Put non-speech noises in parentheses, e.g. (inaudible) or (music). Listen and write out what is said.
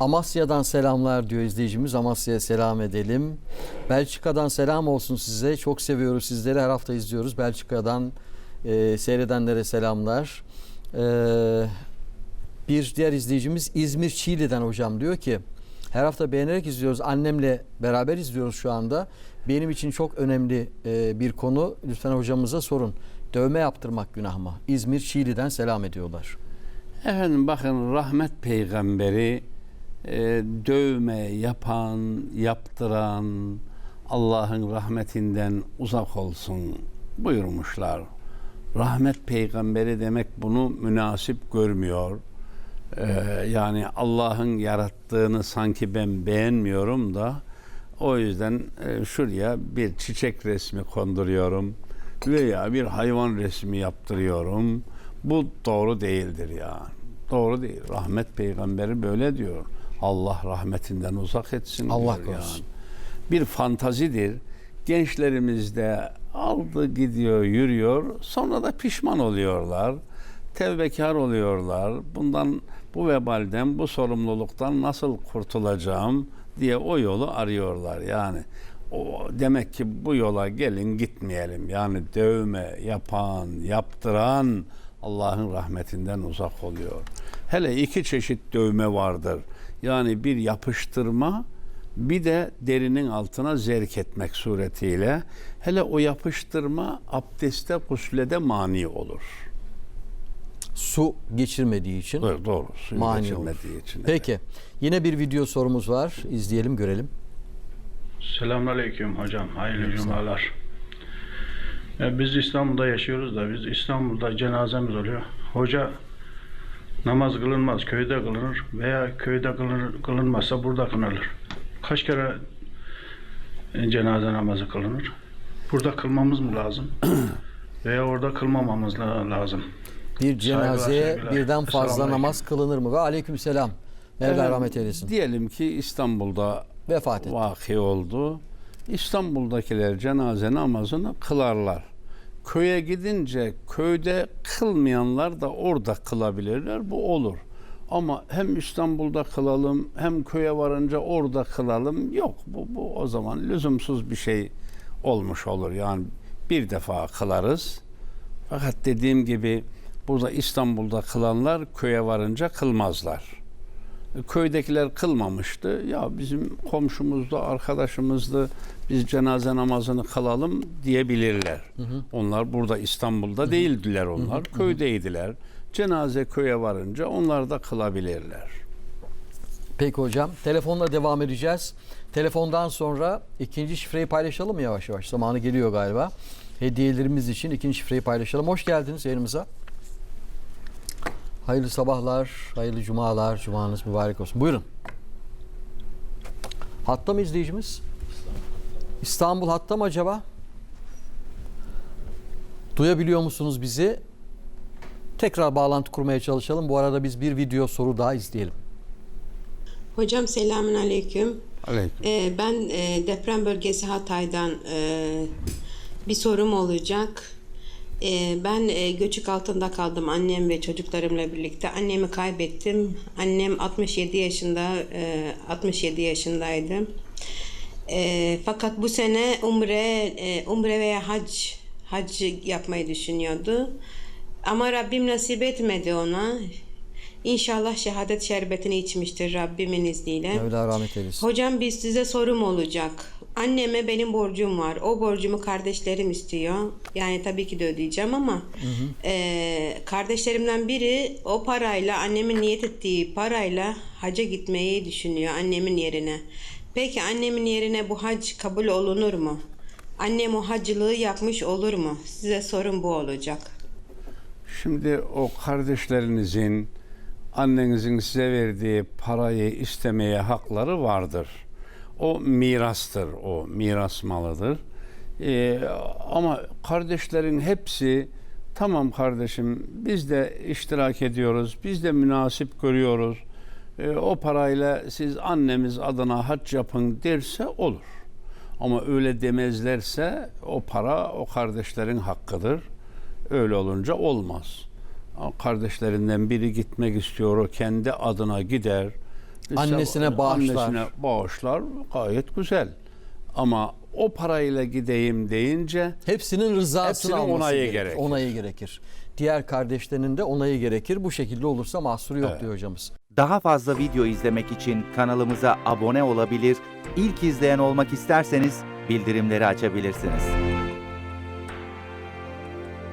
Amasya'dan selamlar diyor izleyicimiz. Amasya'ya selam edelim. Belçika'dan selam olsun size. Çok seviyoruz sizleri. Her hafta izliyoruz. Belçika'dan e, seyredenlere selamlar. E, bir diğer izleyicimiz İzmir Çiğli'den hocam diyor ki her hafta beğenerek izliyoruz. Annemle beraber izliyoruz şu anda. Benim için çok önemli e, bir konu. Lütfen hocamıza sorun. Dövme yaptırmak günah mı? İzmir Çiğli'den selam ediyorlar. Efendim bakın rahmet peygamberi e, dövme yapan, yaptıran Allah'ın rahmetinden uzak olsun buyurmuşlar. Rahmet peygamberi demek bunu münasip görmüyor. E, yani Allah'ın yarattığını sanki ben beğenmiyorum da o yüzden e, şuraya bir çiçek resmi konduruyorum veya bir hayvan resmi yaptırıyorum. Bu doğru değildir ya. Doğru değil. Rahmet peygamberi böyle diyor. Allah rahmetinden uzak etsin Allah korusun. Bir fantazidir. Gençlerimizde aldı gidiyor, yürüyor. Sonra da pişman oluyorlar. Tevbekar oluyorlar. Bundan bu vebalden, bu sorumluluktan nasıl kurtulacağım diye o yolu arıyorlar. Yani o demek ki bu yola gelin gitmeyelim. Yani dövme yapan, yaptıran Allah'ın rahmetinden uzak oluyor. Hele iki çeşit dövme vardır. Yani bir yapıştırma bir de derinin altına zerk etmek suretiyle hele o yapıştırma abdeste guslede mani olur. Su geçirmediği için. Doğru, doğru. Suyu Mani geçirmediği için. Peki. Yine bir video sorumuz var. İzleyelim, görelim. Selamünaleyküm hocam. Hayırlı cumalar. Ya biz İstanbul'da yaşıyoruz da biz İstanbul'da cenazemiz oluyor. Hoca namaz kılınmaz, köyde kılınır veya köyde kılınır, kılınmazsa burada kılınır. Kaç kere e, cenaze namazı kılınır? Burada kılmamız mı lazım? (clears throat) veya orada kılmamamız la- lazım. Bir cenazeye birden fazla namaz kılınır mı? Ve aleykümselam. Mevla Evet, rahmet eylesin. Diyelim ki İstanbul'da Vefat etti. vaki oldu. İstanbul'dakiler cenaze namazını kılarlar. Köye gidince köyde kılmayanlar da orada kılabilirler. Bu olur. Ama hem İstanbul'da kılalım hem köye varınca orada kılalım yok. Bu, bu o zaman lüzumsuz bir şey olmuş olur. Yani bir defa kılarız. Fakat dediğim gibi burada İstanbul'da kılanlar köye varınca kılmazlar köydekiler kılmamıştı. Ya bizim komşumuzdu, arkadaşımızdı. Biz cenaze namazını kılalım diyebilirler. Onlar burada İstanbul'da değildiler onlar. Köydeydiler. Cenaze köye varınca onlar da kılabilirler. Peki hocam. Telefonla devam edeceğiz. Telefondan sonra ikinci şifreyi paylaşalım mı yavaş yavaş? Zamanı geliyor galiba. Hediyelerimiz için ikinci şifreyi paylaşalım. Hoş geldiniz yayınımıza. Hayırlı sabahlar, hayırlı cumalar, cumanız mübarek olsun. Buyurun. Hatta mı izleyicimiz? İstanbul hatta mı acaba? Duyabiliyor musunuz bizi? Tekrar bağlantı kurmaya çalışalım. Bu arada biz bir video soru daha izleyelim. Hocam selamün aleyküm. Aleyküm. Ee, ben e, deprem bölgesi Hatay'dan e, bir sorum olacak. E, ben e, göçük altında kaldım annem ve çocuklarımla birlikte. Annemi kaybettim. Annem 67 yaşında, e, 67 yaşındaydı. E, fakat bu sene umre, e, umre veya hac, hac yapmayı düşünüyordu. Ama Rabbim nasip etmedi ona. İnşallah şehadet şerbetini içmiştir Rabbimin izniyle. Mevla rahmet eylesin. Hocam biz size sorum olacak. Anneme benim borcum var. O borcumu kardeşlerim istiyor. Yani tabii ki de ödeyeceğim ama eee, kardeşlerimden biri o parayla annemin niyet ettiği parayla haca gitmeyi düşünüyor annemin yerine. Peki annemin yerine bu hac kabul olunur mu? Annem o hacılığı yapmış olur mu? Size sorum bu olacak. Şimdi o kardeşlerinizin annenizin size verdiği parayı istemeye hakları vardır. O mirastır, o miras malıdır. Ee, ama kardeşlerin hepsi tamam kardeşim biz de iştirak ediyoruz, biz de münasip görüyoruz. Ee, o parayla siz annemiz adına hac yapın derse olur. Ama öyle demezlerse o para o kardeşlerin hakkıdır. Öyle olunca olmaz. Kardeşlerinden biri gitmek istiyor, o kendi adına gider. Annesine bağışlar. Annesine bağışlar gayet güzel. Ama o parayla gideyim deyince Hepsinin rızasını Hepsinin alması onayı gerekir. gerekir. Onayı gerekir. Diğer kardeşlerinin de onayı gerekir. Bu şekilde olursa mahsuru yok Evet. diyor hocamız. Daha fazla video izlemek için kanalımıza abone olabilir, ilk izleyen olmak isterseniz bildirimleri açabilirsiniz.